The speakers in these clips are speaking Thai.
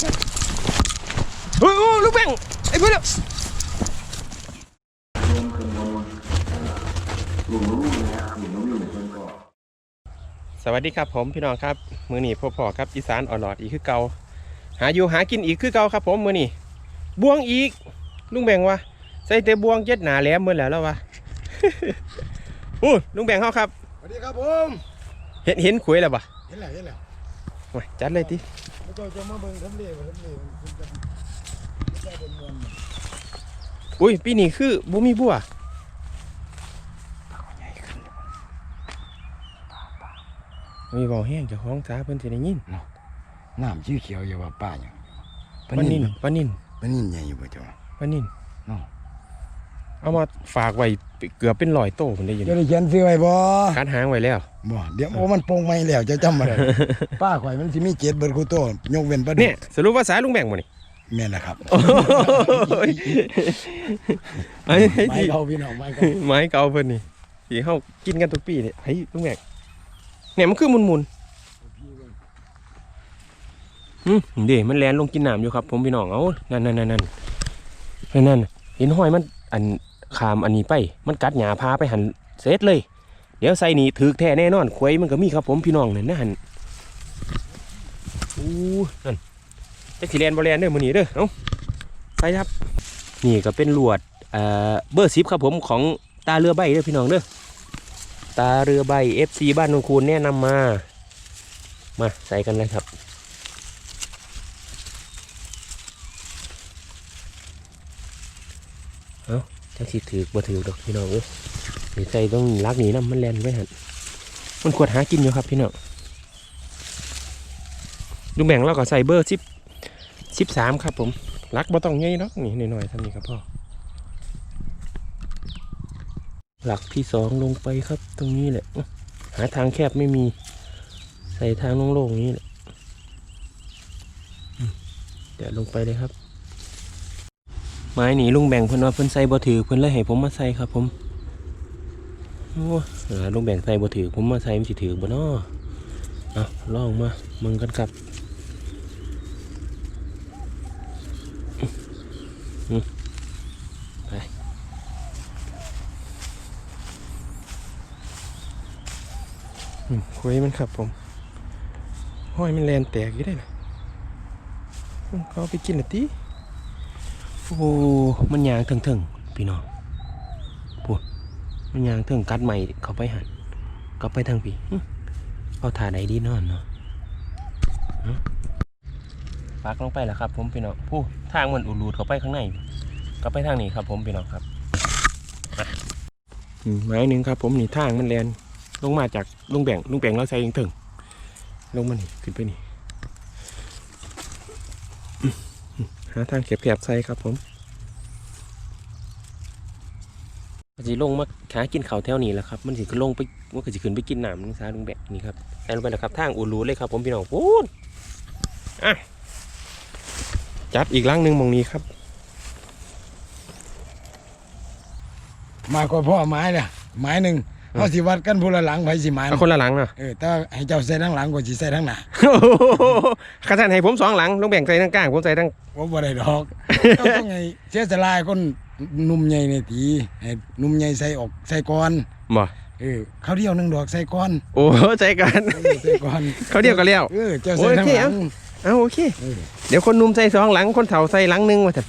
ใช่เฮ้ยโอ้ลูกแบงไอ้เพื่อนเร็วสวัสดีครับผมพี่น้องครับมือนี้พ่อพ่อครับอีสานอ่อนหลอดอีกคือเก่าหาอยู่หากินอีกคือเก่าครับ ผมมือนี้บวงอีกลุงแบงวะใส่แต่บวงเย็ดหนาแหลมเมื่อแล้วแล้ววะอู้ลุงแบงเขาครับสวัสดีครับผมเห็นเห็นขวยแล้วปะเห็นแล้วเห็นแล้วมาจัดเลยติ ไม่ต้องจะมาเบิ่งทำเลว่าทำเลมันเป็นจะไม่ใช่เป็นมวลอุ้ยปีนี้คือบ่มีบัวมีบ่อแห้งเจะห้าของจ้าเพิ่นสิได้ยินน้ำชื่อเขียวอยู่ว่าป้าอย่างปลานินปลานินปลานินใหญ่อยู่ป่ะจ๊ะปลานินเนาะ เอามาฝากไว้เกือบเป็นร้อยโตมันได้ยินจะได้เขียนซื้อไว้บ่การหางไว้แล้วบ่เดี๋ยวโอ้มันโปงไม่แล้วจะจำมาได้ ป้าข่อยมันสิมีเจ็ดเบิดคูโตยกเว้นปลาดุกเนี่ยสรุปว่าสายลุงแบ่งบ่นี่แม่นแหละครับไอ้ไม้ที่เขาพี่น้องไม้เขาไม้เก่าเพิ่นนี่ที่เฮากินกันทุกปีนี่เฮ้ยลุงแบ่งเนี่ยมันคือมุนๆอืมเด้มันแล่นลงกินน้ำอยู่ครับ ผมพี่น้องเอ้านั่นๆๆๆนั่นนั่นเห็นห้อยมันอัน ขามอันนี้ไป มันกัดหญ้าพาไปหันเสร็จเลย เดี๋ยวใส่นี่ถือแท้แน่นอนควยมันก็มีครับผมพี่น้องเนั่นนะหันอู้นั่นจักสิแลนบ่แลนเด้อมือนี้เด้อเอ้าใส่ครับ นี่ก็เป็นลวดเอ่อเบอร์10ครับผมของตาเรือใบเด้อพี่น้องเด้อตาเรือใบ FC บ้านนนคูนแนะนำมา มาใส่กันเลยครับเออ จักสิถือบ่ถือดอกพี่น้องเอ้ยนี่ใจต้องลักหนีน้ำมันแลนไว้หันมันควรหากินอยู่ครับพี่น้องลุงแบ่งเราก็ใส่เบอร์สิบสิบสามครับผมลักบ่ต้องง่ายเนาะนี่หน่อยๆท่านี้ครับพ่อหลักที่สองลงไปครับ ตรงนี้แหละ หาทางแคบไม่มี ใส่ทางโล่งๆนี้แหละเดี๋ยวลงไปเลยครับ ไม้หนีลุงแบ่งเพิ่นว่าเพิ่นใส่บ่ถือเพิ่นเลยให้ผมมาใส่ครับ ผมโอ้ลุงแบ่งใส่บ่ถือผมมาใส่มันสิถือบ่น้อเอาลองมามึงกันครับอืมไปอืมคุยมันครับผมห้อยมันแลนแตกอยู่ได้นะเขาเอาไปกินละติ โอ้มันยางเถิงๆพี่น้องพูดมันยางเถิงกัดใหม่เขาไปหันก็ไปทางพี่อื้อเอาถ่าใดดีนอนเนาะปักลงไปแล้วครับ ผมพี่น้องผู้ทางมันอุลูดเขาไปข้างในก็ไปทางนี้ครับ ผมพี่น้องครับอืมไม้หนึ่งครับ ผมนี่ทางมันแลนลงมาจากลุงแบ่งลุงแบ่งเราใส่ยิงถึงลงมานี่ขึ้นไปนี่ หาทางเก็บแผบใส่ครับผมมันสิลงมาหากินเขาวแถวนี้แหละครับ มันสิก็ลงไปมันก็สิขึ้นไปกินน้ำนึงซาลุงแบกนี่ครับแต่ลงไปแล้วครับทางอูรูเลยครับ ผมพี่น้องพูดอะจัดอีกลังหนึ่งหมองนี้ครับ มาก็พ่อไม้เนี่ยไม้หนึ่ง เขาสิวัดกันพูละหลังไผสิไม้เอาคนละหลังเนาะเออแต่ว่าให้เจ้าใส่ทั้งหลังก็สิใส่ทั้งหน้าข้าท่านให้ผมสองหลังลุงแบ่งใส่ทั้งกลางผมใส่ทั้ง ผมบ่ได้ดอกเจ้าต้องไงเสียสลายคนหนุ่มใหญ่ในตีให้หนุ่มใหญ่ใส่ออกใส่ก่อนบ่ เออเขาวเดียวหนึงดอกใส่ก่อนโอ้ใจกัน เออใส่ก่อนเขาเดียวกันแล้ว เออเจ้าใส่ทั้งหลัง เอาโอเค เออ เดี๋ยวคนหนุ่มใส่สองหลัง คนเฒ่าใส่หลังหนึงว่าแต่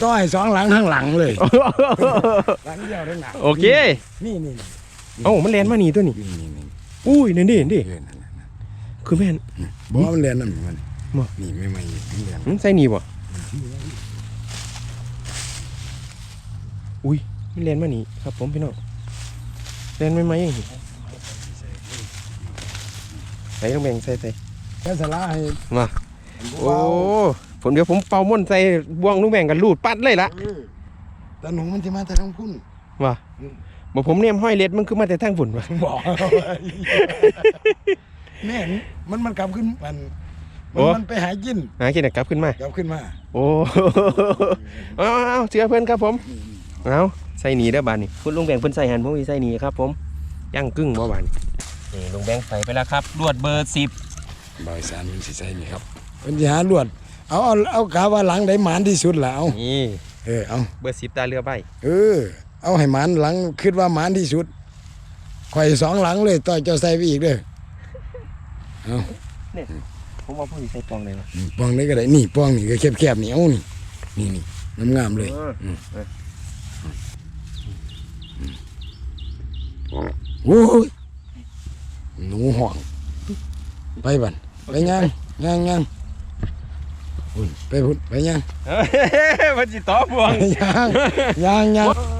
ต้องให้สองหลังทั้งหลังเลยหลังเดียวทั้งหลังโอเค นี่นี่ เอ้ามันแลนมานี่ตัวนี้ นี่นี่นี่อุ้ยนี่นี่นี่เออนั่นน่ะนั่นคือแม่นบอกว่ามันเรียนนั่นมันบ่นี่ไม่ไม่มันเรียนอืมใส่นี่บ่อุ้ยมันแลนมานี่ครับ ผมพี่น้องแลนไม่ไหมอย่างนี้ใส่ต้องแบ่งใส่ใส่เสียสลายให้มาโอ้ผมเดี๋ยวผมเป่าม่นใส่บ่วงลูกแบ่งกันลูดปัดเลยละ เออแต่หนูมันจะมาแต่ทั้งพุ่น ว่า บอกผมเนี่ยห้อยเล็ดมันคือมาแต่ทางฝุ่นวะบอกแม่นมันมันกลับขึ้นมันโอ้มันมันไปหากินหากินกลับขึ้นมากลับขึ้นมา โอ้เอาเอาเอาเสือเพื่อนครับผมเอาใส่หนีได้อบานนี่คุณลุงแบงเพิ่นใส่หันผมมีใส่หนีครับ ผมย่างกึ่งบ่บานนี่ลุงแบงใส่ไปแล้วครับลวดเบอร์สิบบอยสารมันสิใส่นี่ครับมันจะหาลวดเอาเอาเอากาว่าหลังได้หมานที่สุดแล้วนี่เออเอาเบอร์สิบตาเรือใบเออ เอาให้หมานหลังคิดว่าหมานที่สุดข่อยสองหลังเลยต่อยเจ้าใส่ไปอีกเด้อผมว่าพ่อใส่ปองเลยวะนี่ปองนี้ก็ได้นี่ปองนี่ก็แคบๆนี่เอานี่นี่นี่งามๆเลยอืมโอ้ยหนูห่องไปบันไปย่างย่างย่างพุ่นไปพุ่นไปย่างเฮ้ยมันจิต่อบวง ไปย่างย่างย่าง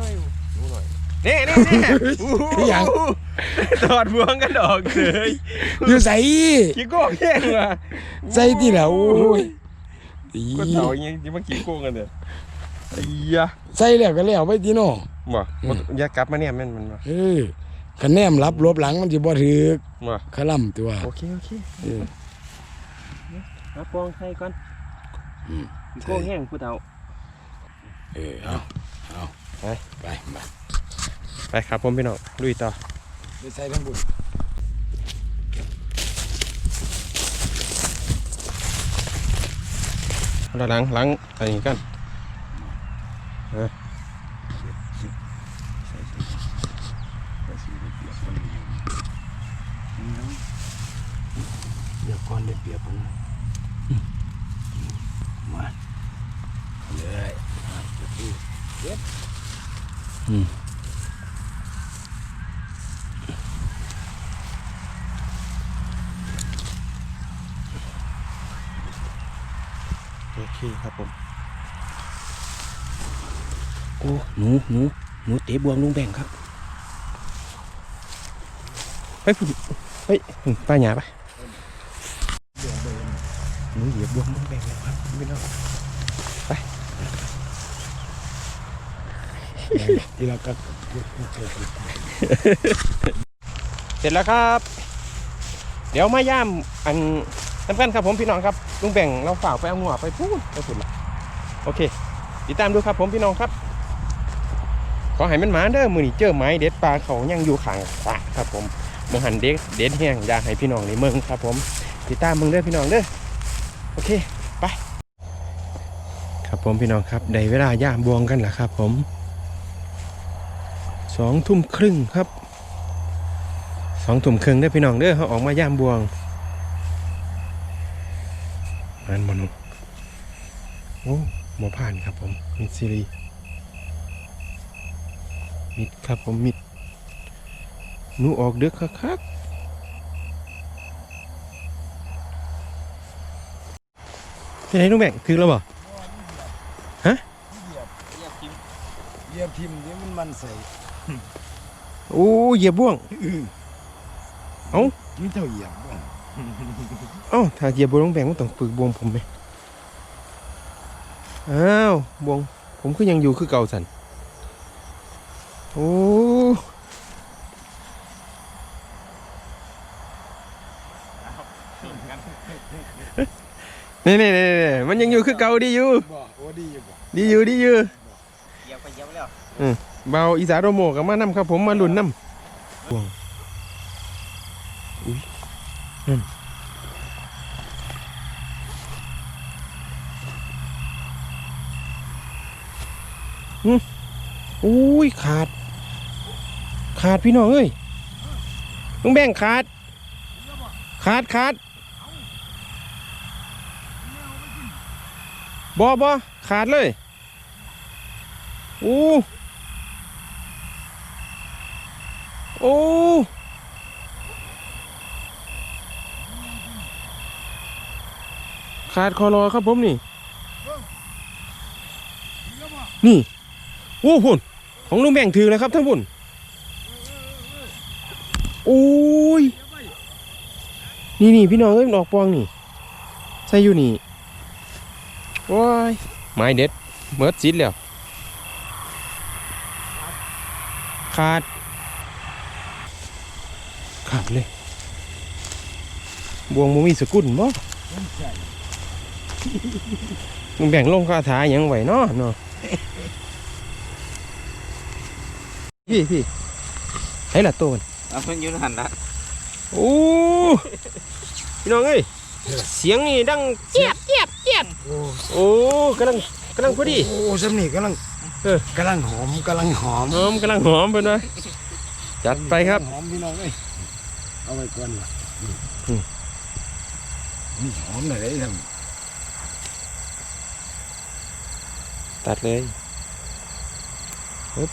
นี่นี่นี่ยังตอดบวงกันดอกเลยอยู่ใส่ขี้โก้แย่งว่ะใส่ที่แล้วโอ้ยอีก็เต่าอย่างงี้ที่มันขี้โก้กันเด้อไอ้ยะใส่แล้วก็แล้วไปที่โน่บ่อย่ากลับมาเนี่ยแม่นมันบ่เออคะแนนรับลบหลังมันจะบ่ถือบ่ขล่ำตัวโอเคโอเคเออเอาปองใส่ก่อนอืมขี้โก้แห้งผู้เฒ่าเออเอาเอาไปไป ไปไปครับผมพี่น้องลุยต่อไปใส่ทั้งบุญเราล้างล้างอันนี้กันเดี๋ยวก่อนได้เปรียบผมมาเลยเย็ดอืม โอเคครับผม โอ้ หนูหนูเตะบวงลุงแบ่งครับไปพุ่นไปป้าหยาไปหนูเหยียบบวงต้องแบ่งแล้วครับพี่น้องทีละก็เสร็จแล้วครับ เดี๋ยวมาย่ามอันสำคัญครับผมพี่น้องครับลุงแบ่งเราฝากไปเอาหัวไปพูดไปพุ่นละโอเค ติดตามดูครับผมพี่น้องครับ อให้มันมาเด้อมือนี้เจอไม้เด็ดปลาเขายังอยู่ข้างสระครับผมมหันเด็ดเด็ดแห้งอยากให้พี่น้องในเมืองครับ ผมติดตามมึงเด้อพี่น้องเด้อโอเคไปครับผมพี่น้องครับได้เวลาย่ามบวงกันแล้วครับ ผมสองทุ่มครึ่งครับสองทุ่มครึ่งเด้อพี่น้องเด้อเขาออกมาย่ามบวงอันมนุษย์โอ้หมอผ่านครับผมมิดซีรี มิดครับผมมิดหนูออกเด้อคักๆที่ไหนลุงแบ่งถึงแล้วบ่เหยียบทิมนี่มันมันใส่โอ้เหยียบบ่วงเอ้าไม่เจ้าเหยียบบ่เอ้าถ้าเหยียบบวงลุงแบ่งมันต้องฝึกบวงผมไหมอ้าวบวงผมก็ยังอยู่คือเก่าสัน โอ้นี่นี่นี่นี่มันยังอยู่คือเก่าดีอยู่บ่โอ้ดีอยู่บ่ดีอยู่ดีอยู่เหยียบไปเหยียบไปแล้วเบาอีสานโรโมกับมานำครับผมมาลุ่นนำบวงอุ้ยนั่นอืมอุ้ยขาด ขาดพี่น้องเอ้ยลุงแบงขาด ขาดขาดบอบอขาดเลยอู้โอ้ขาดคอรอครับผมนี่ นี่โอ้พุ่นของลุงแบ่งถือเลยครับทั้งพุ่น อ้ย นี่นี่พี่น้องเอ้ยมันออกปองนี่ ใส่อยู่นี่ว้ายไม้เด็ดเมิดจิตแล้ว ขาด ขาดเลย บวงมูมีสกุลบ่มึงแบ่งลงคาถาหยังไหวเนาะเนาะพี่พี่ให้ละตัวมัน เอาเพิ่นอยืนหันละโอ้พี่น้องเอ้ยเสียงนี่ดังเจี๊ยบเจี๊ยบเจี๊ยบดโอ้กำลังกำลังพอดีโอ้สำนีกำลังเออกำลังหอมกำลังหอมหอมกำลังหอมเป็นไงจัดไปครับหอมพี่น้องเอ้ยเอาไว้ก่อนล่ะนี่อืมนี่หอมหน่อยได้ทตัดเลยำส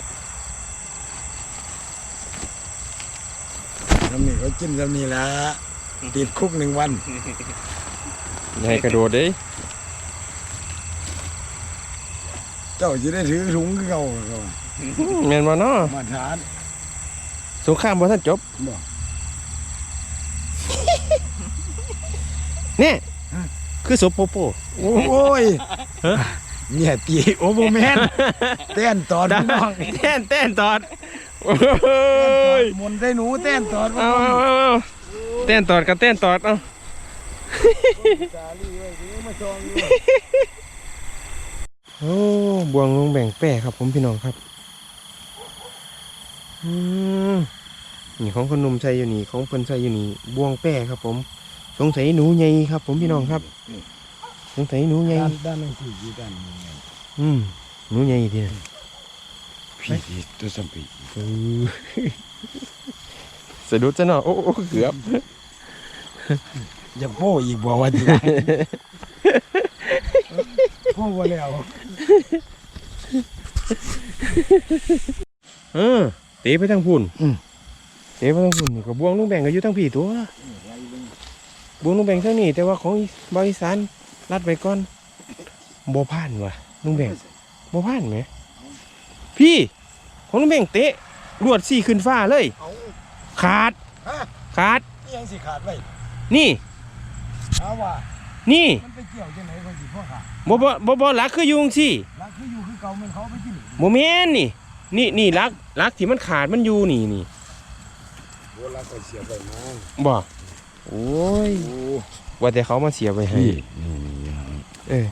ำนีก็จิ้มสำนีละติดคุกหนึ่งวันอย่าให้กระโดดเด้ยเจ้าจะได้ถือถุงคือเก่าเขาแม่นบ่เนาะมาทานสงครามบ่ทันจบบ่เนี่ยคือศพโปโปโอ้ยฮะเนี่ยตีโอ้โหแม่นเต้นตอนพี่น้องแต้นแต้นตอด โอ้ยมนต์ได้หนูเต้นตอนเอาเอาเอาเอาแต้นตอดกับแต้นตอดเอาจาลีไว้ที่มาชองอยู่โอ้บวงลงแบ่งแป้ครับผมพี่น้องครับอืมนี่ของคนหนุ่มใส่อยู่นี่ของเพิ่นใส่อยู่นี่บวงแป้ครับผม สงสัยหนูใหญ่ครับ ผมพี่น้องครับ สงสัยหนูใหญ่ด้านด้านนั้นคืออยู่ด้านนี้ไงอืมหนูใหญ่ทีนะ พี่ที่ตัวสัมปีเออสะดุดจะเนาะโอ้โอ้เกือบอย่าโป้อีกบ่ว่าจะได้โป้บ่แล้วเออเตะไปทางพุ่นเตะไปทางพุ่นนี่ก็บวงลุงแบ่งก็อยู่ทางผีตัวบวงลุงแบ่งทางนี้แต่ว่าของบริสานรัดไว้ก่อนบ่ผ่านว่ะลุงแบ่งบ่ผ่านไหมพี่ ของลุงแบ่งเตะรวดสี่ขึ้นฟ้าเลย เอาขาด ฮะขาด นี่ยังสิขาดไว้นี่เอาว่า นี่มันไปเกี่ยวจังไหนคนสิพ่อขาดบ่บ่บ่บ่ลักคืออยุงสิลักคืออยู่คือเก่ามันเขาเอาไปกินบ่แม่นนี่ นี่นี่ลักลักที่มันขาดมันอยู่นี่นี่โบลักก็เสียไปมาบ่โอ้ย โอ้ว่าแต่เขามาเสียไว้ให้ นี่นี่นี่เออ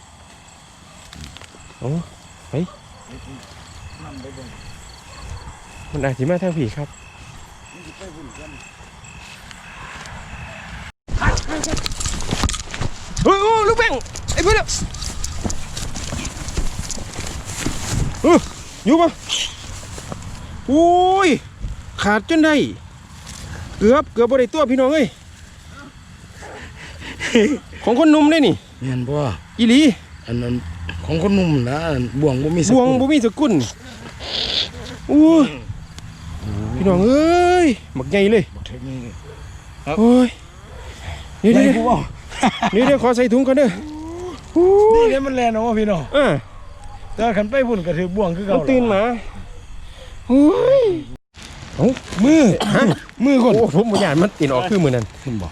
โอ้นำไปเบิ่ง มันอาจสิมาทางผีครับมันสิไปบุญกันเฮ้ยโอ้ลูกแป้งไอ้เพื่อนอะเอออยู่ปะโอ้ย ขาดจนได้ เกือบเกือบบ่ได้ตัวพี่น้องเอ้ยของคนหนุ่มเลยนี่แม่นบ่อีหลีอันนั้นของคนหนุ่มนะบ่วงบ่มีสบวงกุลบ่มีสกุลอู้ย พี่น้องเอ้ยบักใหญ่เลยบ่ถึงนี่โอ้ยเดี๋ยวได้เดี๋ยวกูบ่เดี๋ยวเดี๋ยวขอใส่ถุงก่อนเด้ออู้นี่ยเนี่ยมันแล่นออกมาพี่น้องอ่าแต่ว่าคันไปบุญก็ถือบ่วงคือมัเก่านตื่นมาโอ้ยมือมือคนโอ้ผมบ่อยากมันติดออกคือมือนั่นคุณบอก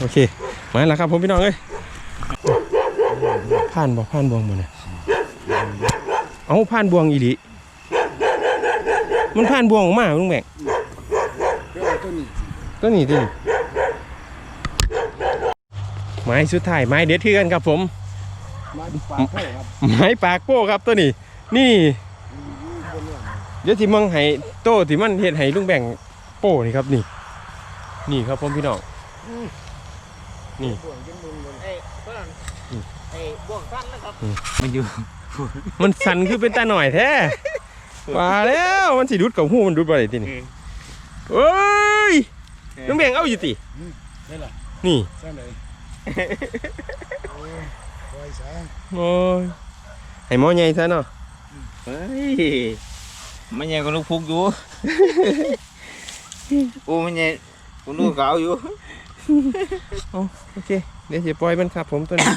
โอเคมาแล้วครับผมพี่น้องเอ้ยผ่านบ่ผ่านบวงมือน่ะเอาผ่านบวงอีหลี มันผ่านบวงออกมาลุงแบกตัวนี้ก็นี่ดิไม้สุดท้ายไม้เด็ดคือกันครับผมมาปากโป้ครับไม้ปากโป้ครับตัวนี้ นี่เดี๋ยวที่เมืองไห้โตที่มันเฮ็ดให้ลุงแบ่งโป้นี่ครับนี่ นี่ครับผมพี่น้องนี่บ่วงจนมึนเลยไอ้เพื่อนอืมไอ้บ่วงสั้นนะครับอืมมันอยู่มันสั่นคือเป็นตาหน่อยแท้ ว่าแล้วมันสิดุดกับหูมันดุดบ่ได้ตินี่เอ้ยลุงแบ่งเอาอยู่ติได้ล่ะนี่ใช่ไหนโอ้ยปล่อยซะโอ้ยให้หมอใหญ่ซะเนาะเฮ้ยมันยังก็ลูกพุกอยู่โอ้มันยังกูนู่นเก่าอยู่โอเค เดี๋ยวสิปล่อยมันครับผมตัวนี้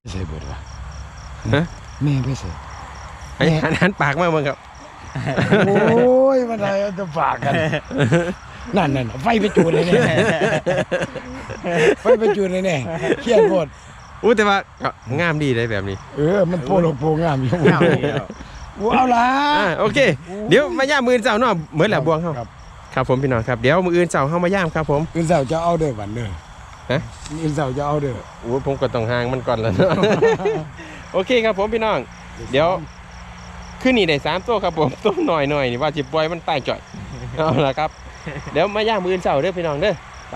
ไปใส่เบิดล่ะฮะแม่ไปใส่ ให้หันหันปากมาเบิ่งครับ โอ้ยมันอะไรจะฝากกัน นั่นนั่นไฟไปจูดเลยเนี่ยไฟไปจูดเลยเนี่ยเครียดหมดอู้แต่ว่าก็งามดีได้แบบนี้เออมันโปรโลโปรงามอยู่กูเอาละอ่าโอเค เดี๋ยวมาย่ามมืออนเจ้าเนาะเหมือนแหละบวงเฮาครับครับผมพี่น้องครับเดี๋ยวมืออื่นเจ้าเฮามาย่ามครับผม อื่นเสาร์จะเอาเด้อบันเด้อฮะ อื่นเสาร์จะเอาเด้อ โอ้ผมก็ต้องห่างมันก่อนแล้วเนาะ โอเคครับผมพี่น้อง เดี๋ยว ขึ้นนี่ได้สามตัวครับผมตัวหน่อยหน่อยนี่ว่าจิปล่อยมันตายจ่อยเอาละครับ เดี๋ยวมาย่างมืออนเจ้าเด้อพี่น้องเด้อไป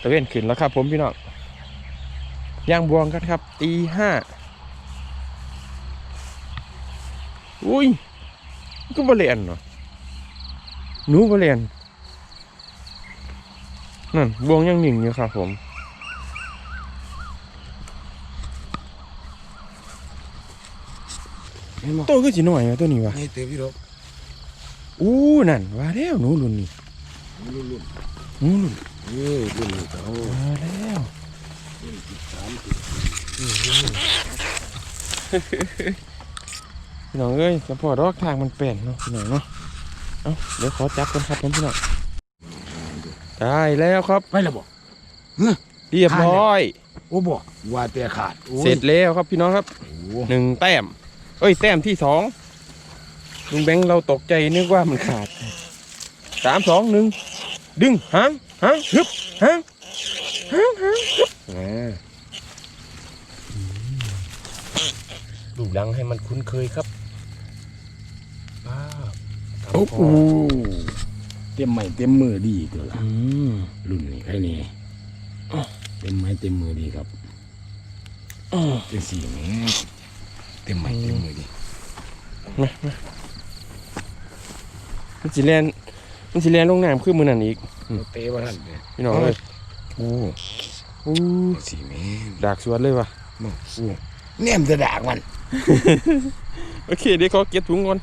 ตะเวนขึ้นแล้วครับผมพี่น้องย่างบวงกันครับตีห้า อุ้ยมันก็บริเวณเนาะหนูบริเวณนั่นบวงยังหนึ่งอยู่ครับผมเห็นบ่ตัวก็สิหน่อยนะตัวนี้วะนี่เต็มอยู่ดอกอู้นั่นว่าแล้วหนูรุ่นนี้รุ่นหนูรุ่นๆเออรุ่นนี้เขามาแล้ว พี่น้องเอ้ยสปอร์ตรอกทางมันเปลี่ยนเนาะพี่น้องเนาะเอ้าเดี๋ยวขอจับกันครับผมพี่น้องได้แล้วครับไปแล้วบ่เรียบร้อยโอ้บ่ว่าแต่ขาดโอ้ยเสร็จแล้วครับพี่น้องครับโอ้หนึ่งแต้ม เอ้ยแต้มที่สองลุงแบงค์เราตกใจนึกว่ามันขาดสามสองหนึ่งดึงหางหางฮึบหางหางหางฮึบอ่าดูดังให้มันคุ้นเคยครับป้าบครับ โอ้พ่โหเต็มไม้เต็มมือดีตัวละอืมรุ่นนี้ใครนี่เต็มไม้เต็มมือดีครับอืมเป็นสีแหมเต็มไม้เต็มมือดีมามามันสิแลนมันสิแลนลงน้ำขึ้นมือนั่นอีกเตะว่าท่านเนี่ยพี่น้องเลยโอ้อู้สีแหมดากสวนเลยว่ะโอ้แนมจะดากมัน โอเคเดี๋ยวขอเก็บถุงก่อน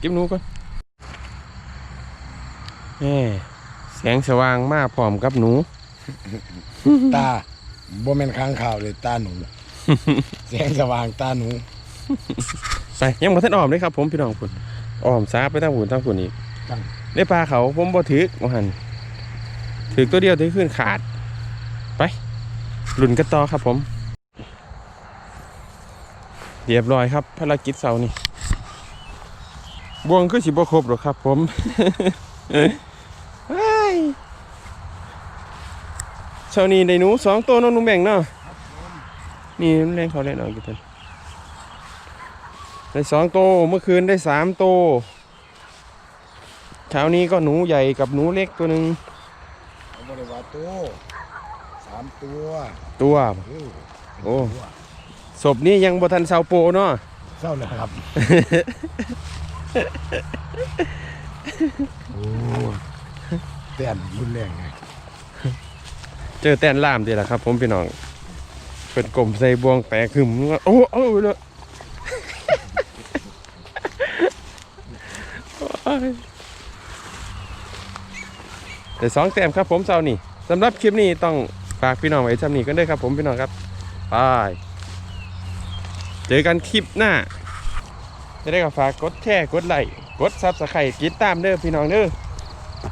เก็บหนูก่อน แหม่แสงสว่างมากพร้อมกับหนู ตาบ่แม่นค้างข่าวเลยตาหนู แสงสว่างตาหนูไปยังบ่ทันอ้อมเลยครับ ผมพี่น้องพุ่นอ้อมซาไปทางหุ่นทางหุ่นอีกตั้งในปลาเขาผมบ่ถือบ่หันถือตัวเดียวถือขึ้นขาด ไปหลุนกันต่อครับผม เรียบร้อยครับภารกิจเสาร์นี่บวงคือสิบ่ครบหรอกครับ ผม เฮ้ย เช้านี้ได้หนูสองตัวเน้องนุ่มแบ่งเนาะนี่มันแรงเขาเล่นเอาอยู่เพิ่นได้สองตัวเมื่อคืนได้สามตัวเช้านี้ก็หนูใหญ่กับหนูเล็กตัวหนึ่งเอาบ่ได้ว่าตัวสามตัวตัวเออโอ้ศพนี้ยังบ่ทันเซาโปเนาะเศร้าเลยครับโอ้แต้มรุนแรงไง เจอแตนล่ามดียวละครับ ผมพี่น้องเป็นกลมใส่บวงแตกขึ้นโอ้โอ้เลยแต่สองแต้มครับผมเซานี่สำหรับคลิปนี้ต้องฝากพี่น้องไว้จำนี้กันด้วยครับ ผมพี่น้องครับบายเจอกันคลิปหน้าจะได้ก็ฝากกดแชร์กดไลค์กดซับสไครต์ติดตามเด้อพี่น้องเด้อ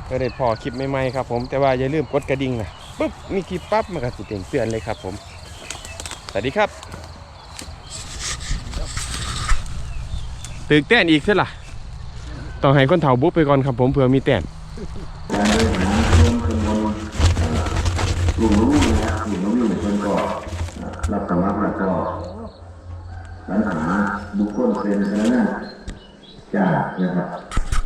เพื่อได้พอคลิปใหม่ๆครับผมแต่ว่าอย่าลืมกดกระดิ่งนะ ปุ๊บมีคลิปปั๊บมันก็สิเตือนเตือนเลยครับ ผมสวัสดีครับตึกแต้นอีกเสียล่ะต้องให้คนเฒ่าบุ๊บไปก่อนครับผมเผื่อมีแต้นกลุ่มรู้นะครับกลุ่มรู้อยู่ในก่อรับสมัครแล้วก็สรรหาบุคคลเป็นคณะจากนะครับ